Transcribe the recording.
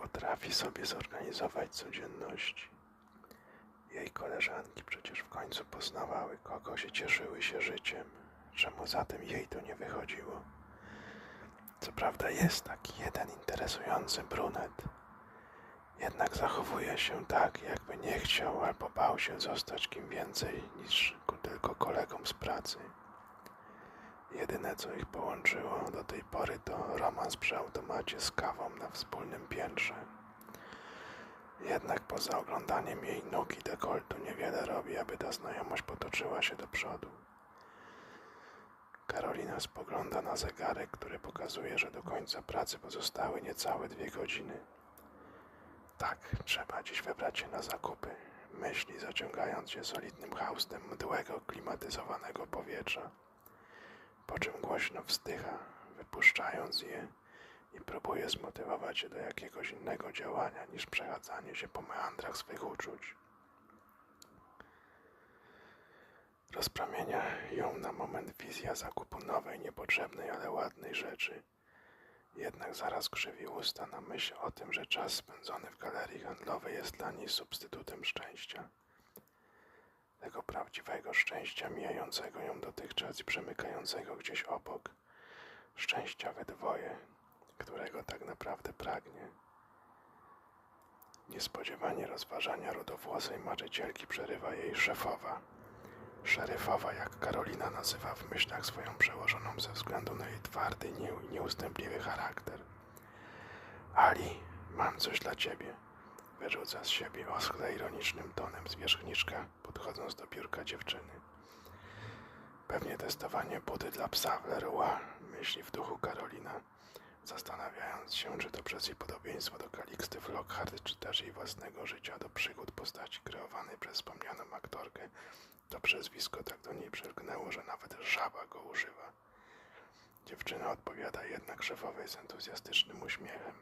potrafi sobie zorganizować codzienności. Jej koleżanki przecież w końcu poznawały kogoś i cieszyły się życiem. Czemu zatem jej to nie wychodziło? Co prawda jest taki jeden interesujący brunet. Jednak zachowuje się tak, jakby nie chciał albo bał się zostać kim więcej niż tylko kolegą z pracy. Jedyne co ich połączyło do tej pory to romans przy automacie z kawą na wspólnym piętrze. Jednak poza oglądaniem jej nóg i dekoltu niewiele robi, aby ta znajomość potoczyła się do przodu. Karolina spogląda na zegarek, który pokazuje, że do końca pracy pozostały niecałe dwie godziny. Tak, trzeba dziś wybrać się na zakupy, myśli zaciągając się solidnym haustem mdłego, klimatyzowanego powietrza. Po czym głośno wzdycha, wypuszczając je i próbuje zmotywować się do jakiegoś innego działania niż przechadzanie się po meandrach swych uczuć. Rozpromienia ją na moment wizja zakupu nowej, niepotrzebnej, ale ładnej rzeczy. Jednak zaraz krzywi usta na myśl o tym, że czas spędzony w galerii handlowej jest dla niej substytutem szczęścia. Tego prawdziwego szczęścia mijającego ją dotychczas i przemykającego gdzieś obok. Szczęścia we dwoje, którego tak naprawdę pragnie. Niespodziewanie rozważania rodowłosej marzycielki przerywa jej szefowa. Szeryfowa, jak Karolina nazywa w myślach swoją przełożoną ze względu na jej twardy i nieustępliwy charakter. Ali, mam coś dla ciebie. Wyrzuca z siebie oschle ironicznym tonem zwierzchniczka, podchodząc do biurka dziewczyny. Pewnie testowanie budy dla psa w Leroy, myśli w duchu Karolina, zastanawiając się, czy to przez jej podobieństwo do Kaliksty Flockhart, czy też jej własnego życia do przygód postaci kreowanej przez wspomnianą aktorkę, to przezwisko tak do niej przylgnęło, że nawet żaba go używa. Dziewczyna odpowiada jednak szefowej z entuzjastycznym uśmiechem.